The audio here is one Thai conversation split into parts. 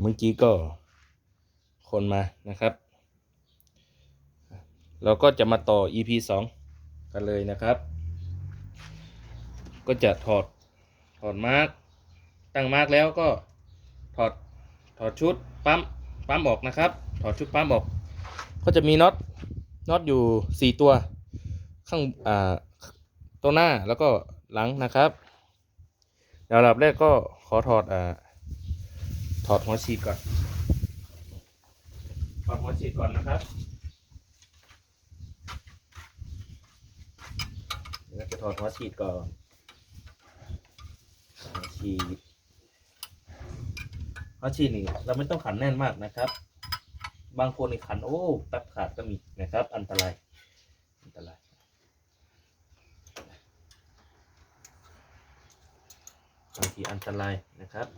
เมื่อกี้ก็คนมานะครับ เราก็จะมาต่อ EP สองกันเลยนะครับ ก็จะถอดถอดมาร์กตั้งมาร์กแล้วก็ถอดถอดชุดปั๊มปั๊มออกนะครับ ถอดชุดปั๊มออก ก็จะมีน็อตน็อตอยู่สี่ตัวข้างอ่าตัวหน้าแล้วก็หลังนะครับเดี๋ยวลำดับแรกก็ขอถอดอ่า ถอดหัวฉีดก่อน ถอดหัวฉีดก่อนนะครับเดี๋ยวจะถอดหัวฉีดก่อนฉีดหัวฉีดนี่เราไม่ต้องขันแน่นมากนะครับ บางคนนี่ขันโอ้แป๊บขาดก็มีนะครับ อันตราย อันตรายบางทีอันตรายนะครับ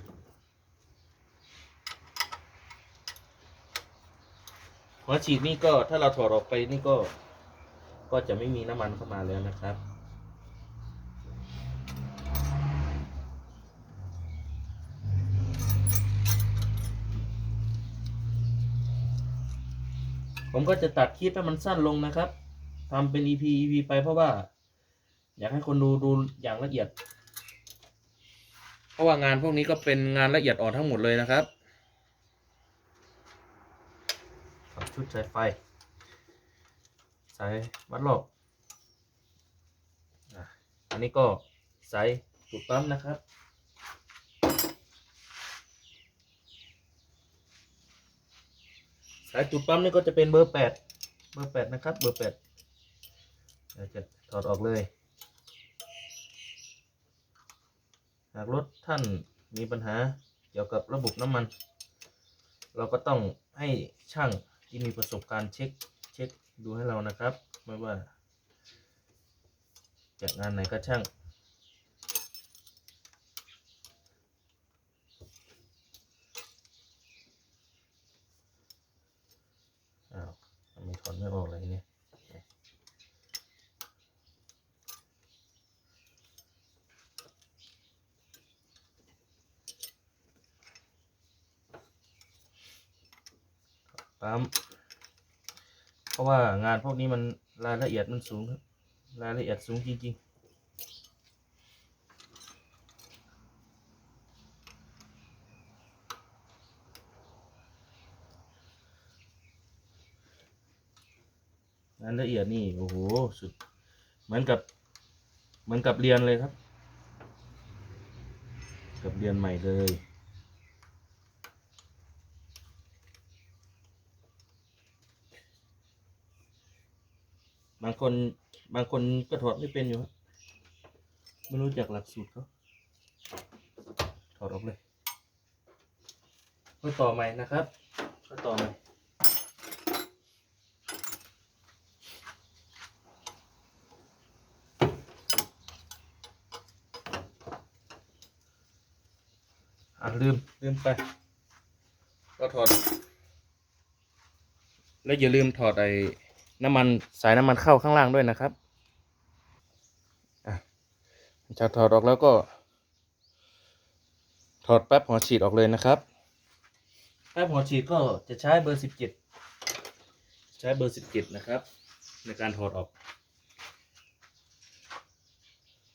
หัวฉีดนี่ก็ถ้าเราถอดออกไปนี่ก็ ก็จะไม่มีน้ำมันเข้ามาแล้วนะครับ ผมก็จะตัดคลิปให้มันสั้นลงนะครับทำเป็น EP EP ไปเพราะว่า อยากให้คนดูดูอย่างละเอียด เพราะว่างานพวกนี้ก็เป็นงานละเอียดอ่อนทั้งหมดเลยนะครับครับชุด สายไฟ สายวัดรอบอันนี้ก็สายจุดปั๊มนะครับ สายจุดปั๊มนี่ก็จะเป็นเบอร์แปดเบอร์แปดนะครับ เบอร์แปดเดี๋ยวจะถอดออกเลยหากรถท่านมีปัญหาเกี่ยวกับระบบน้ำมัน เราก็ต้องให้ช่าง ที่มีประสบการณ์เช็คเช็คดูให้เรานะครับ ไม่ว่าจากงานไหนก็ช่าง อ้าวทำไมถอนไม่ออกเลยเนี่ย ปั๊ม เพราะว่างานพวกนี้มันรายละเอียดมันสูงครับ รายละเอียดสูงจริงๆรายละเอียดนี่โอ้โหสุด เหมือนกับเหมือนกับเรียนเลยครับ กับเรียนใหม่เลย บางคนบางคนก็ถอดไม่เป็นอยู่ครับไม่รู้จักหลักสูตรเขาถอดออกเลยก็ต่อใหม่นะครับก็ต่อใหม่อะลืม ลืมไป ก็ถอด แล้วอย่าลืมถอดไอ้ น้ำมันสายน้ำมันเข้าข้างล่างด้วยนะครับอะถอดออกแล้วก็ ถอดแป๊บหัวฉีดออกเลยนะครับแป๊บหัวฉีดก็จะใช้เบอร์สิบเจ็ดใช้เบอร์สิบเจ็ดนะครับ ในการถอดออก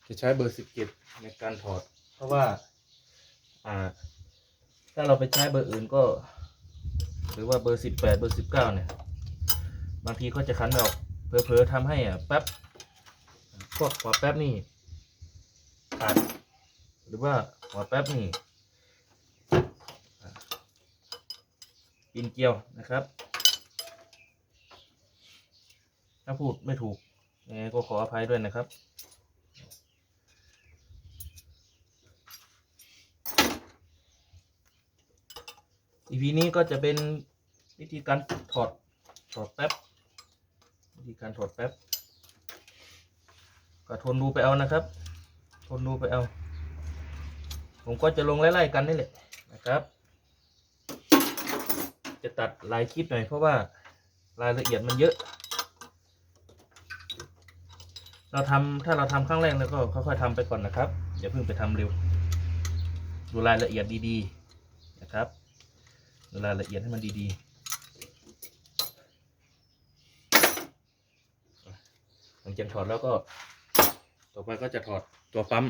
จะใช้เบอร์สิบเจ็ดในการถอด เพราะว่าอ่า ถ้าเราไปใช้เบอร์อื่นก็ หรือว่าเบอร์สิบแปดเบอร์สิบเก้าเนี่ย บางทีก็จะคันไม่ออกเผลอๆทำให้อะแป๊บพวกหัวแป๊บนี่ขาดหรือว่าหัวแป๊บนี่อ่าปีนเกลียวนะครับ ถ้าพูดไม่ถูกยังไงก็ขออภัยด้วยนะครับอีพีนี้ก็จะเป็นวิธีการถอดถอดแป๊บ ธีการถอดแป๊บ ก็ทนดูไปเอานะครับ ทนดูไปเอา ผมก็จะลงไล่ๆกันนี่แหละนะครับ จะตัดลายคลิปหน่อยเพราะว่ารายละเอียดมันเยอะ เราทำถ้าเราทำครั้งแรกแล้วก็ค่อยๆทำไปก่อนนะครับ อย่าเพิ่งไปทำเร็ว ดูรายละเอียดดีๆนะครับรายละเอียดให้มันดีๆ หลังจากถอดแล้วก็ ต่อไปก็จะถอดตัวปั๊ม